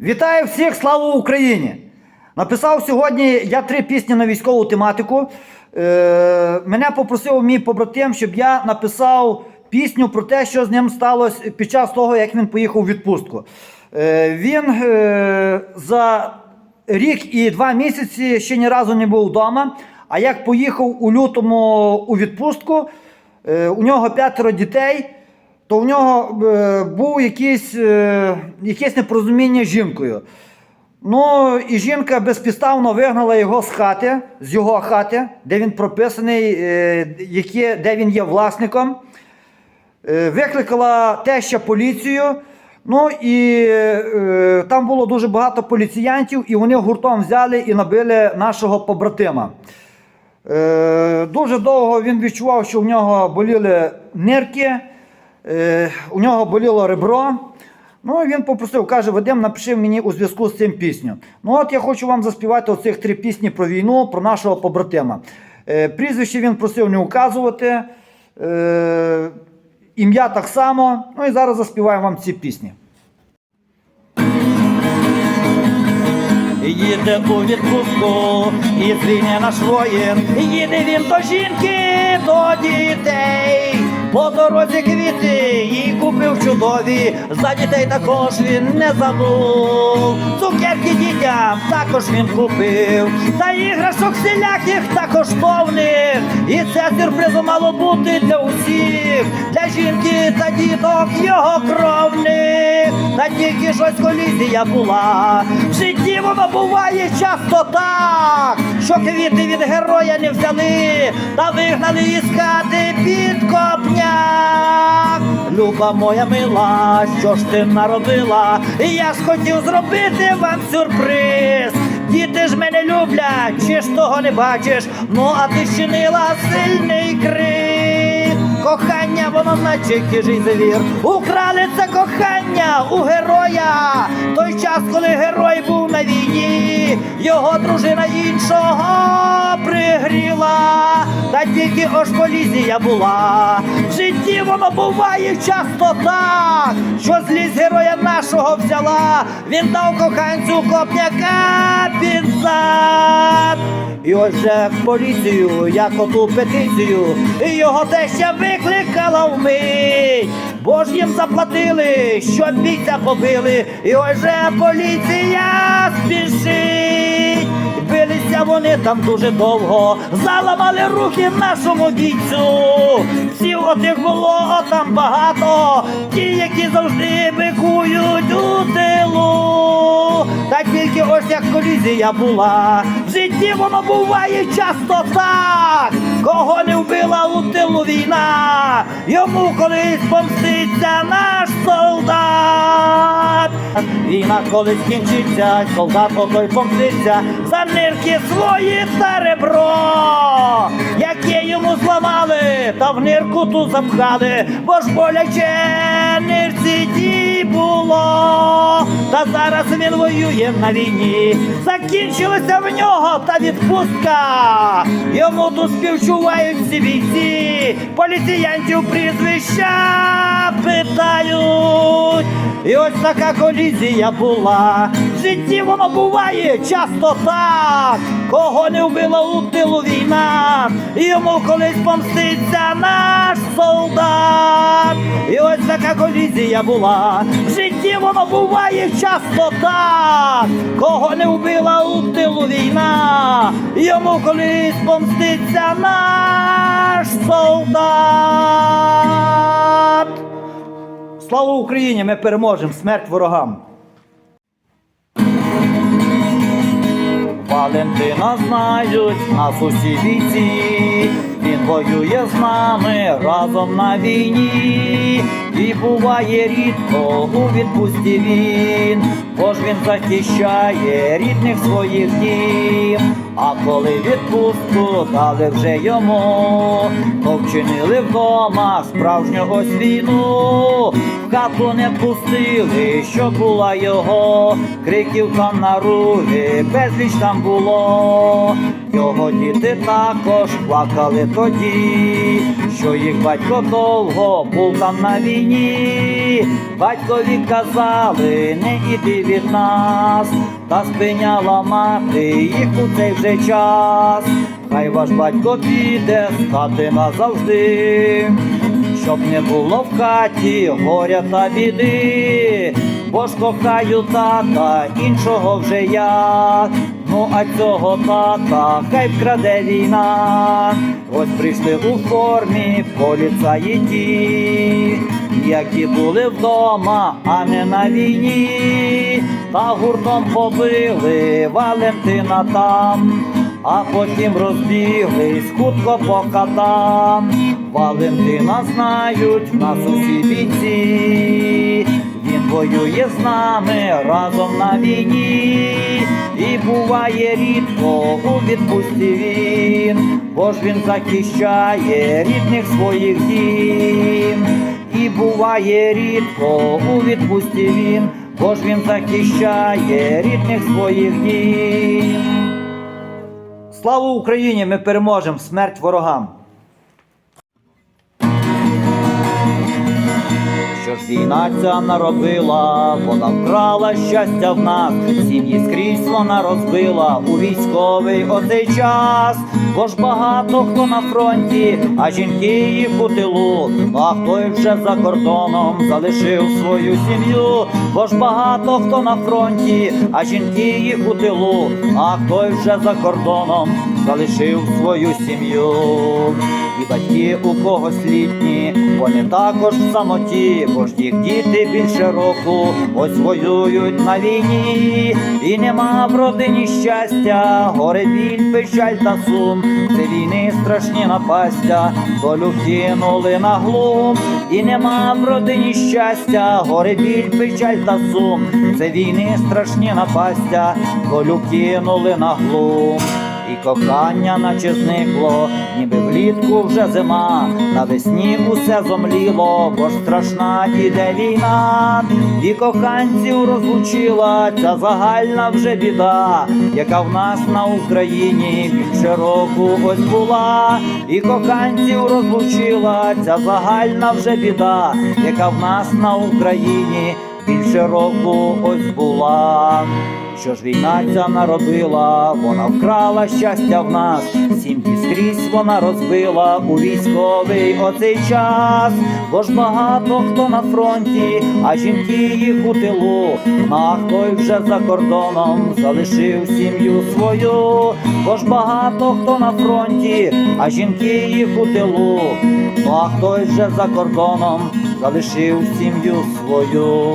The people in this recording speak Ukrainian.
Вітаю всіх, слава Україні! Написав сьогодні я три пісні на військову тематику. Е, мене попросив мій побратим, щоб я написав пісню про те, що з ним сталося під час того, як він поїхав у відпустку. Е, він е, за рік і два місяці ще ні разу не був вдома. А як поїхав у лютому у відпустку, у нього п'ятеро дітей то в нього е, був якийсь, е, якесь непорозуміння з жінкою. Ну, і жінка безпідставно вигнала його з хати, з його хати, де він прописаний, е, яке, де він є власником. Е, викликала теща поліцію. Ну і е, там було дуже багато поліціянтів, і вони гуртом взяли і набили нашого побратима. Е, дуже довго він відчував, що в нього боліли нирки, е, у нього боліло ребро. Ну, він попросив, каже, Вадим, напиши мені у зв'язку з цим пісню. Ну, от я хочу вам заспівати оцих три пісні про війну, про нашого побратима. Е, прізвище він просив не указувати, е, ім'я так само. Ну і зараз заспіваємо вам ці пісні. Їде у відпустку і звільне наш воїн. Їде він до жінки, до дітей. По дорозі квіти їй купив чудові. За дітей також він не забув. Цукерки дітям також він купив. Та іграшок всіляких та коштовних. І це сюрпризом мало бути для усіх, для жінки та діток його кровних. Та тільки щось колізія була. В житті воно буває часто так, що квіти від героя не взяли, та вигнали із хати під копняк. Люба моя мила, що ж ти наробила? Я ж хотів зробити вам сюрприз. Діти ж мене люблять, чи ж того не бачиш? Ну а ти чинила сильний крик. Кохання, воно наче хижий звір. Украли це кохання у героя. Той час, коли герой був на війні, його дружина іншого пригріла. Та тільки ось колізія була. В житті воно буває часто так, що злість героя нашого взяла. Він дав коханцю копняка під зад. І ось же в поліцію, як оту петицію, і його теща викликала вмить. Бо ж їм заплатили, щоб бійця побили, і ось поліція спішить. Билися вони там дуже довго, заламали руки нашому бійцю. Всіх отих було там багато, ті, які завжди бикують у тилу. Та тільки ось як колізія була. Житті воно буває часто так, кого не вбила у тилу війна, йому колись помститься наш солдат. Війна колись кінчиться, солдат отой помститься за нирки свої та ребро, яке йому зламали, та в нирку ту запхали, бо ж боляче нирці ті було. Та зараз він воює на війні. Закінчилася в нього та відпустка. Йому тут співчувають всі бійці, поліціянтів прізвища питають. І ось така колізія була. В житті воно буває часто так. Кого не вбила у тилу війна, йому колись помститься наш солдат. І ось така колізія була. В житті воно буває часто так. Кого не вбила у тилу війна, йому колись помститься наш солдат. Слава Україні! Ми переможемо! Смерть ворогам! Валентина знають нас усі він воює з нами разом на війні, і буває рідко у відпусті він, бо ж він захищає рідних своїх дім. А коли відпустку дали вже йому, то вчинили вдома справжню ось війну, в хату не пустили, що була його, криків там на рулі, безліч там було. І Його діти також плакали тоді, що їх батько довго був там на війні. Батькові казали, не іди від нас, та спиняла мати їх у цей вже час. Хай ваш батько піде з хати назавжди, щоб не було в хаті горя та біди, бо ж кохаю тата, іншого вже я. Ну а цього тата хай вкраде війна. Ось прийшли у формі поліцаї ті, які були вдома, а не на війні, та гуртом побили Валентина там, а потім розбіглись хутко по хатам. Валентина знають в нас усі бійці. Він воює з нами разом на війні, і буває рідко у відпустці він, бо ж він захищає рідних своїх дім, і буває рідко у відпустці він, бо ж він захищає рідних своїх дім. Слава Україні! Ми переможемо! Смерть ворогам! Що ж наробила, вона вкрала щастя в нас, сім'ї скрізь вона розбила. У військовий оцей час, бо ж багато хто на фронті, а жінки їх у тилу, ну а хто вже за кордоном залишив свою сім'ю, бо ж багато хто на фронті, а жінки їх у тилу, а хто вже за кордоном залишив свою сім'ю. І батьки у когось літні, вони також в самоті, бо ж їх діти більше року ось воюють на війні, і нема в родині щастя, горе біль, печаль та сум. Це війни страшні напастя, долю кинули на глум, і нема в родині щастя, горе біль, печаль та сум. Це війни страшні напастя, долю кинули на глум. І кохання наче зникло, ніби влітку вже зима, навесні усе зомліло, бо ж страшна іде війна, і коханців розлучила ця загальна вже біда, яка в нас на Україні більше року ось була, і коханців розлучила ця загальна вже біда, яка в нас на Україні більше року ось була. Що ж війна ця наробила, вона вкрала щастя в нас, сім'ї скрізь вона розбила у військовий оцей час, бо ж багато хто на фронті, а жінки їх у тилу, а хто й вже за кордоном залишив сім'ю свою, бо ж багато хто на фронті, а жінки їх у тилу, а хто й вже за кордоном залишив сім'ю свою.